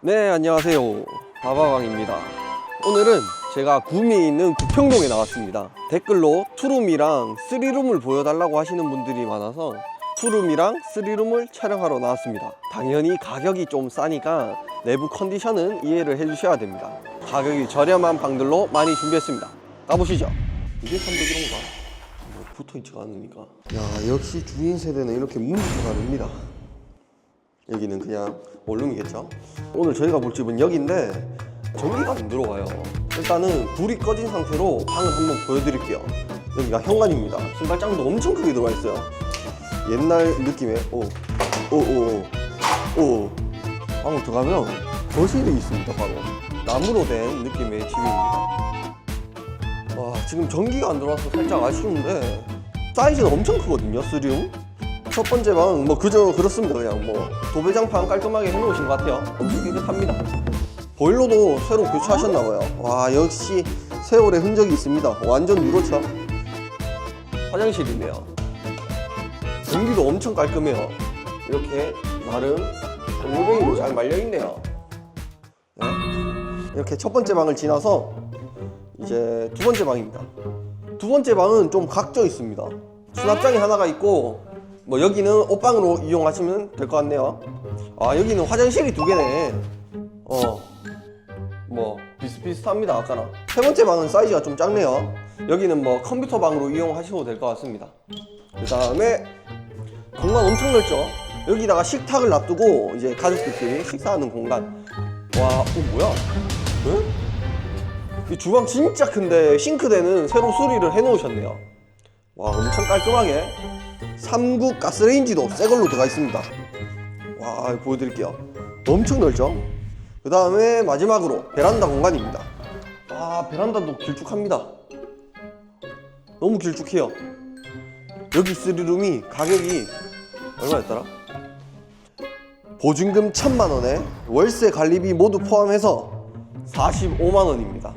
네 안녕하세요. 바바방입니다. 오늘은 제가 구미에 있는 구평동에 나왔습니다. 댓글로 투룸이랑 쓰리룸을 보여달라고 하시는 분들이 많아서 투룸이랑 쓰리룸을 촬영하러 나왔습니다. 당연히 가격이 좀 싸니까 내부 컨디션은 이해를 해주셔야 됩니다. 가격이 저렴한 방들로 많이 준비했습니다. 가보시죠. 이게 300이런가? 뭐 붙어있지가 않으니까. 야 역시 주인 세대는 이렇게 문부터 다릅니다 여기는 그냥 원룸이겠죠? 오늘 저희가 볼 집은 여기인데 전기가 안 들어와요. 일단은 불이 꺼진 상태로 방을 한번 보여드릴게요. 여기가 현관입니다. 신발장도 엄청 크게 들어와 있어요. 옛날 느낌의 오오오오 오, 방을 들어가면 거실이 있습니다 바로. 나무로 된 느낌의 집입니다. 와 지금 전기가 안 들어와서 살짝 아쉬운데 사이즈는 엄청 크거든요 쓰리움 첫 번째 방은 뭐 그저 그렇습니다. 그냥 뭐 도배장판 깔끔하게 해놓으신 것 같아요. 엄청 깨끗합니다. 보일러도 새로 교체하셨나봐요. 와 역시 세월의 흔적이 있습니다. 완전 누렇죠 화장실이네요. 전기도 엄청 깔끔해요. 이렇게 나름 골뱅이로 잘 말려있네요. 네. 이렇게 첫 번째 방을 지나서 이제 두 번째 방입니다. 두 번째 방은 좀 각져 있습니다. 수납장이 하나가 있고 뭐 여기는 옷방으로 이용하시면 될 것 같네요. 아 여기는 화장실이 두 개네. 어뭐 비슷비슷합니다 아까랑 세 번째 방은 사이즈가 좀 작네요. 여기는 뭐 컴퓨터 방으로 이용하셔도 될 것 같습니다. 그 다음에 공간 엄청 넓죠? 여기다가 식탁을 놔두고 이제 가족들끼리 식사하는 공간. 와 어, 뭐야? 응? 이 주방 진짜 큰데 싱크대는 새로 수리를 해 놓으셨네요. 와 엄청 깔끔하게 3구 가스레인지도 새 걸로 들어가 있습니다. 와 보여드릴게요. 엄청 넓죠? 그 다음에 마지막으로 베란다 공간입니다. 아 베란다도 길쭉합니다. 너무 길쭉해요. 여기 쓰리룸이 가격이 얼마였더라? 보증금 천만 원에 월세 관리비 모두 포함해서 45만 원입니다.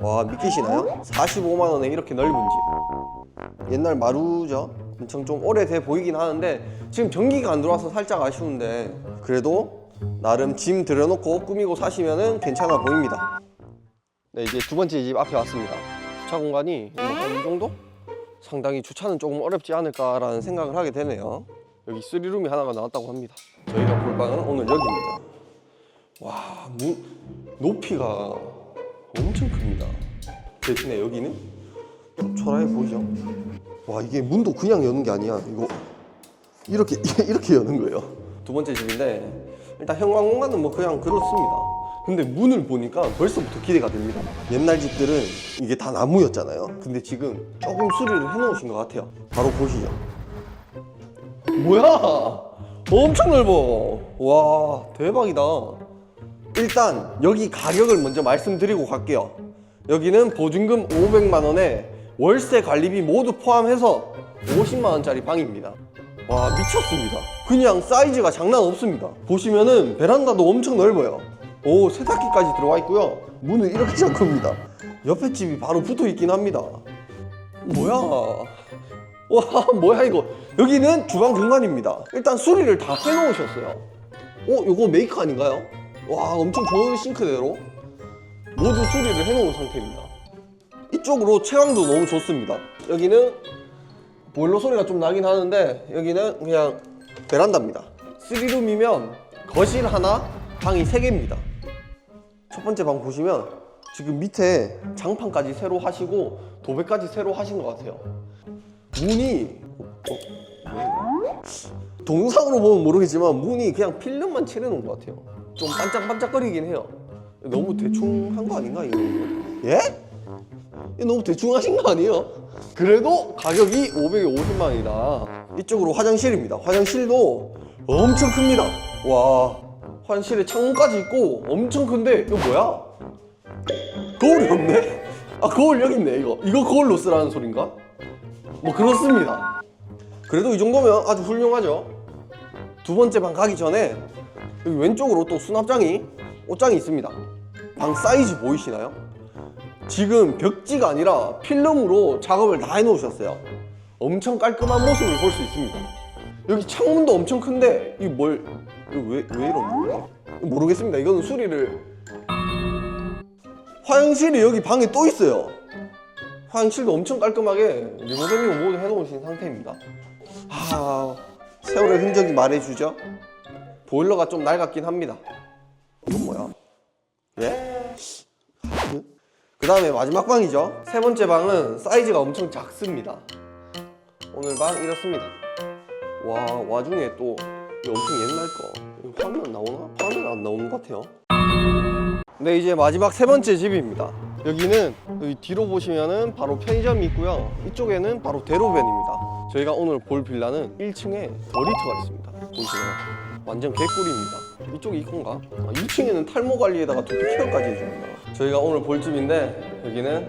와 믿기시나요? 45만 원에 이렇게 넓은 집 옛날 마루죠 엄청 좀 오래돼 보이긴 하는데 지금 전기가 안 들어와서 살짝 아쉬운데 그래도 나름 짐 들여놓고 꾸미고 사시면은 괜찮아 보입니다. 네 이제 두 번째 집 앞에 왔습니다. 주차 공간이 뭐한이 정도? 상당히 주차는 조금 어렵지 않을까라는 생각을 하게 되네요. 여기 쓰리룸이 하나가 나왔다고 합니다. 저희가 볼 방은 오늘 여기입니다. 와 문, 높이가 엄청 큽니다. 대신에 여기는 좀 초라해 보이죠 와 이게 문도 그냥 여는 게 아니야. 이거 이렇게 이렇게 여는 거예요. 두 번째 집인데 일단 현관 공간은 뭐 그냥 그렇습니다. 근데 문을 보니까 벌써부터 기대가 됩니다. 옛날 집들은 이게 다 나무였잖아요. 근데 지금 조금 수리를 해 놓으신 것 같아요. 바로 보시죠. 뭐야? 엄청 넓어. 와 대박이다. 일단 여기 가격을 먼저 말씀드리고 갈게요. 여기는 보증금 500만 원에 월세 관리비 모두 포함해서 50만 원짜리 방입니다. 와 미쳤습니다. 그냥 사이즈가 장난 없습니다. 보시면은 베란다도 엄청 넓어요. 오 세탁기까지 들어와 있고요. 문은 이렇게 작습니다. 옆에 집이 바로 붙어 있긴 합니다. 뭐야? 와 뭐야 이거? 여기는 주방 공간입니다. 일단 수리를 다 해놓으셨어요. 어 이거 메이크 아닌가요? 와 엄청 좋은 싱크대로 모두 수리를 해놓은 상태입니다 이쪽으로 채광도 너무 좋습니다 여기는 보일러 소리가 좀 나긴 하는데 여기는 그냥 베란다입니다 3룸이면 거실 하나 방이 3개입니다 첫 번째 방 보시면 지금 밑에 장판까지 새로 하시고 도배까지 새로 하신 것 같아요 문이 어? 뭐야? 동영상으로 보면 모르겠지만 문이 그냥 필름만 칠해놓은 것 같아요 좀 반짝반짝거리긴 해요 너무 대충 한 거 아닌가 이거 예? 너무 대충 하신 거 아니에요? 그래도 가격이 550만 원이다 이쪽으로 화장실입니다 화장실도 엄청 큽니다 와 화장실에 창문까지 있고 엄청 큰데 이거 뭐야? 거울이 없네? 아 거울 여기 있네 이거 이거 거울로 쓰라는 소린가? 뭐 그렇습니다 그래도 이 정도면 아주 훌륭하죠 두 번째 방 가기 전에 여기 왼쪽으로 또 수납장이 옷장이 있습니다 방 사이즈 보이시나요? 지금 벽지가 아니라 필름으로 작업을 다 해놓으셨어요 엄청 깔끔한 모습을 볼 수 있습니다 여기 창문도 엄청 큰데 이게 뭘 왜, 왜 이러는 거야? 모르겠습니다. 이거는 수리를 화장실이 여기 방에 또 있어요. 화장실도 엄청 깔끔하게 리모델링 모두 해놓으신 상태입니다. 아 세월의 흔적이 말해주죠. 보일러가 좀 낡았긴 합니다. 이건 뭐야? 예? 그 다음에 마지막 방이죠. 세 번째 방은 사이즈가 엄청 작습니다. 오늘 방 이렇습니다. 와 와중에 또 엄청 옛날 거 화면 안 나오나? 화면 안 나오는 것 같아요. 네 이제 마지막 세 번째 집입니다. 여기는 여기 뒤로 보시면은 바로 편의점이 있고요. 이쪽에는 바로 대로변입니다. 저희가 오늘 볼 빌라는 1층에 더리트가 있습니다. 보시면 완전 개꿀입니다. 이쪽이 이건가? 아, 2층에는 탈모 관리에다가 두피 케어까지 해줍니다. 저희가 오늘 볼 집인데 여기는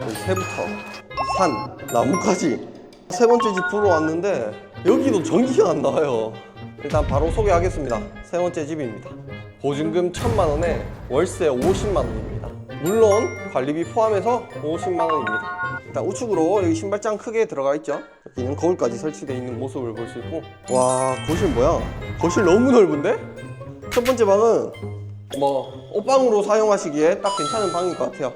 여기 새부터 산, 나무까지 세 번째 집 보러 왔는데 여기도 전기가 안 나와요. 일단 바로 소개하겠습니다. 세 번째 집입니다. 보증금 천만 원에 월세 50만 원입니다. 물론 관리비 포함해서 50만 원입니다. 일단 우측으로 여기 신발장 크게 들어가 있죠. 여기는 거울까지 설치되어 있는 모습을 볼 수 있고 와 거실 뭐야? 거실 너무 넓은데? 첫 번째 방은 뭐 옷방으로 사용하시기에 딱 괜찮은 방인 것 같아요.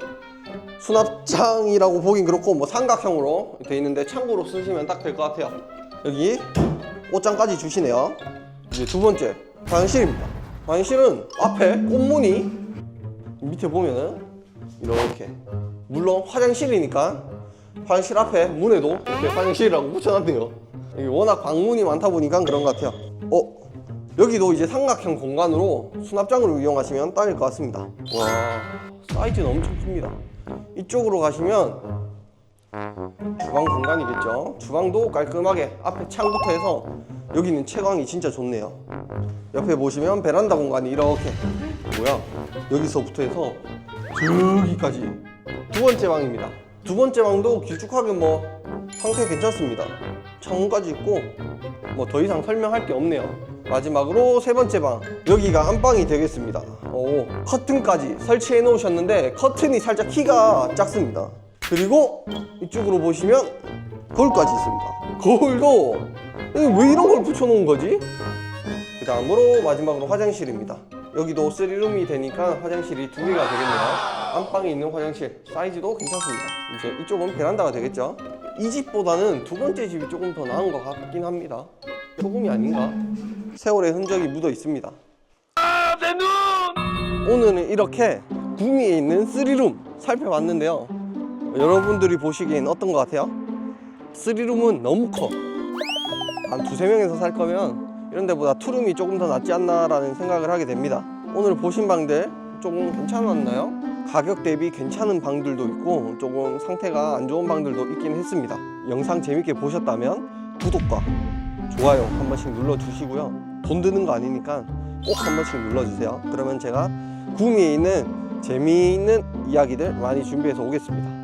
수납장이라고 보긴 그렇고 뭐 삼각형으로 돼 있는데 창고로 쓰시면 딱 될 것 같아요. 여기 옷장까지 주시네요. 이제 두 번째 화장실입니다. 화장실은 앞에 꽃무늬 밑에 보면은 이렇게 물론 화장실이니까 화장실 앞에 문에도 이렇게 화장실이라고 붙여놨네요. 여기 워낙 방문이 많다 보니까 그런 것 같아요. 어 여기도 이제 삼각형 공간으로 수납장으로 이용하시면 딱일 것 같습니다. 와 사이즈는 엄청 큽니다. 이쪽으로 가시면 주방 공간이겠죠. 주방도 깔끔하게 앞에 창부터 해서 여기는 채광이 진짜 좋네요. 옆에 보시면 베란다 공간이 이렇게 뭐야 여기서부터 해서 저기까지 두 번째 방입니다. 두 번째 방도 길쭉하게 뭐 상태 괜찮습니다. 창문까지 있고 뭐 더 이상 설명할 게 없네요. 마지막으로 세 번째 방 여기가 안방이 되겠습니다. 오 커튼까지 설치해 놓으셨는데 커튼이 살짝 키가 작습니다. 그리고 이쪽으로 보시면 거울까지 있습니다. 거울도 왜 이런 걸 붙여놓은 거지? 그 다음으로 마지막으로 화장실입니다. 여기도 3룸이 되니까 화장실이 두 개가 되겠네요. 안방에 있는 화장실 사이즈도 괜찮습니다. 이제 이쪽은 베란다가 되겠죠. 이 집보다는 두 번째 집이 조금 더 나은 것 같긴 합니다. 소금이 아닌가? 세월의 흔적이 묻어 있습니다. 오늘은 이렇게 구미에 있는 3룸 살펴봤는데요. 여러분들이 보시기엔 어떤 것 같아요? 3룸은 너무 커. 한 두세 명에서 살 거면 이런 데보다 투룸이 조금 더 낫지 않나라는 생각을 하게 됩니다. 오늘 보신 방들 조금 괜찮았나요? 가격 대비 괜찮은 방들도 있고 조금 상태가 안 좋은 방들도 있긴 했습니다. 영상 재밌게 보셨다면 구독과 좋아요 한 번씩 눌러주시고요. 돈 드는 거 아니니까 꼭 한 번씩 눌러주세요. 그러면 제가 구미에 있는 재미있는 이야기들 많이 준비해서 오겠습니다.